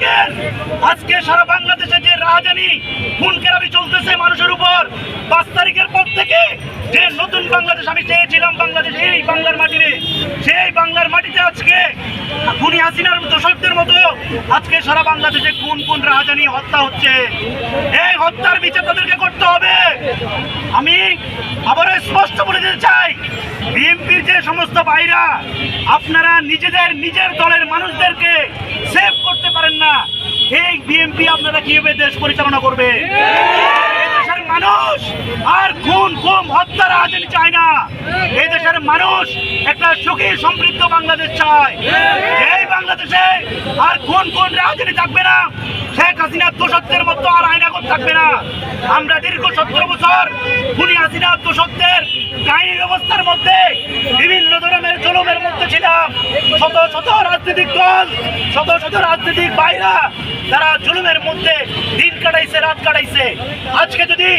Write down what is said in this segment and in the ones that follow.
দেখেন আজকে সারা বাংলাদেশে যে রাজধানী খুন কেরাবি চলতেছে মানুষের উপর, পাঁচ তারিখের পর থেকে যে নতুন বাংলাদেশ আমি চেয়েছিলাম, বাংলাদেশ এই বাংলার মাটিতে, সেই বাংলার মাটিতে আজকে খুনি হাসিনার দোষকদের মতো আজকে সারা বাংলাদেশে কোন কোন রাজধানী হত্যা হচ্ছে। এই হত্যার বিচার তাদেরকে করতে হবে। আমি আবারও স্পষ্ট বলে দিতে চাই সমস্ত ভাইরা, আপনারা নিজেদের, নিজের দলের মানুষদেরকে সেভ করতে পারেন না। এই বিএনপি আপনারা কীভাবে দেশ পরিচালনা করবে? মানুষ আর খুন, খুম, হত্যা রাজনীতি চায় না। এই দেশের মানুষ একটা সুখী, সমৃদ্ধ বাংলাদেশ চায়। এই বাংলাদেশে আর কোন কোন রাজনীতি থাকবে না। শেখ হাসিনার দোষত্বের মতো আর আইনাগত থাকবে না। আমরা দীর্ঘ সতেরো বছর খুনি হাসিনার দোষত্বের কাহিনী ব্যবস্থার মধ্যে বিভিন্ন ধরনের জলমের মধ্যে ছিলাম শত শত রাজনৈতিক দল শত শত রাজনৈতিক বাইরা তারা জুলুমের মধ্যে দিন কাটাইছে, রাত কাটাইছে। আজকে যদি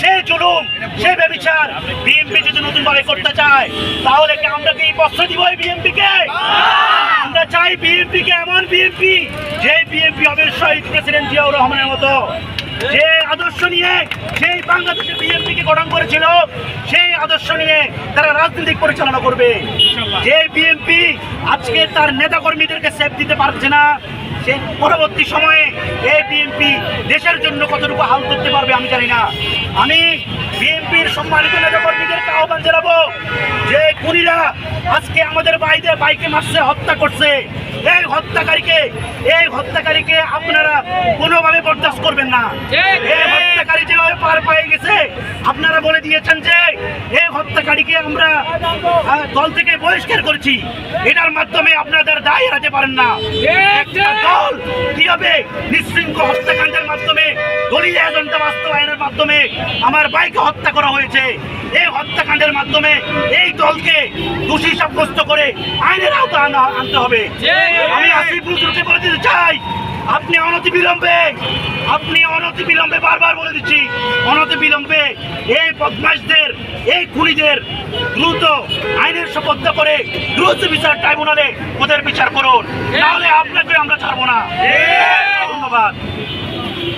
সেই জুলুম সেই ব্যবচার বিএনপি যদি নতুন ভাবে করতে চায়, তাহলে কি আমরা কি বস্ত্র দিব এই বিএনপি কে আমরা চাই বিএনপি কে এমন বিএনপি, যে বিএনপি হবে শহীদ প্রেসিডেন্ট জিয়াউর রহমানের মতো। যে আদর্শ নিয়ে সেই বাংলাদেশের বিএনপি কে গঠন করেছিল, সেই আদর্শ নিয়ে তারা রাজনৈতিক পরিচালনা করবে। যে বিএনপি আজকে তার নেতা কর্মীদেরকে সেফ দিতে পারছে না সে পরবর্তী সময়ে এই বিএনপি দেশের জন্য কতটুকু হাল করতে পারবে আমি জানি না। আমি বিএনপির সম্মানিত নেতা কর্মীদেরকে আহ্বান জানাব যে খুনিরা আজকে আমাদের বাইরে বাইকে মারছে হত্যা করছে। এই হত্যাকারীকে এই হত্যাকারীকে আপনারা কোনোভাবে বরদাস্ত করবেন না। এই হত্যাকারী যেভাবে পার পেয়ে গেছে আপনারা বলে দিয়েছেন যে এই হত্যাকারীকে আমরা দল থেকে বহিষ্কার করেছি। এটার মাধ্যমে আপনাদের দায় এড়াতে পারেন না। একটা দল কীভাবে নিঃশৃঙ্খল হত্যাকাণ্ডের মাধ্যমে দলীয় এজেন্ডা বাস্তবায়নের মাধ্যমে আমার বাইকে হত্যা করা হয়েছে? এই হত্যাকাণ্ডের মাধ্যমে এই দলকে দোষী সাব্যস্ত করে আইনের আওতা আনা- আনতে হবে। আমি আসিফ নজরুলকে বলে দিতে চাই। আপনি অনতি বিলম্বে আপনি অনতি বিলম্বে বারবার বলে দিচ্ছি অনতি বিলম্বে এই বদমাশদের এই খুনিদের দ্রুত আইনের শপথ করে দ্রুত বিচার ট্রাইব্যুনালে ওদের বিচার করুন। তাহলে আপনাকে আমরা ছাড়বো না। ধন্যবাদ।